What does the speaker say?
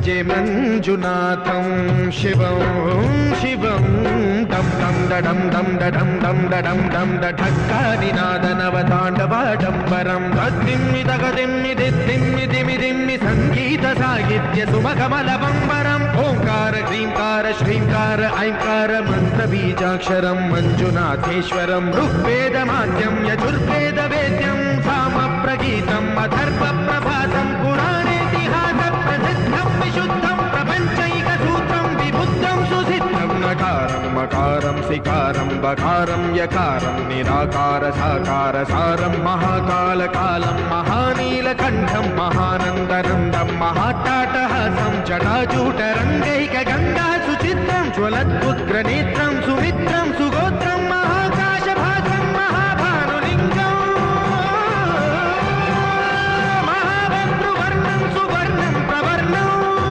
भजे मञ्जुनाथं शिवं शिवं डं डं डडं डं डडं डं डडं डं डढक्कानिनादनवताण्डवाडम्बरं तद्दिम्मि तगदिम्मि दिद्दिम्मि दिमि दिम्मि सङ्गीतसाहित्यसुमकमलबम्बरम् ओङ्कार ह्रीङ्कार श्रीङ्कार ऐङ्कार, मन्त्रबीजाक्षरं, मञ्जुनाथेश्वरं ऋग्वेदमाद्यं यजुर्वेद సుసిద్ధం మకారం శికారం బకారం యకారం నిరాకార సాకార సారం మహాకాల కాలం మహానీలకంఠం మహానందనందం మహాటాటహాసం జటాజూటరంగైక గంగా సుచిత్రం జ్వలద్భుగ్రనేత్రం సుమిత్రం సుగోత్రం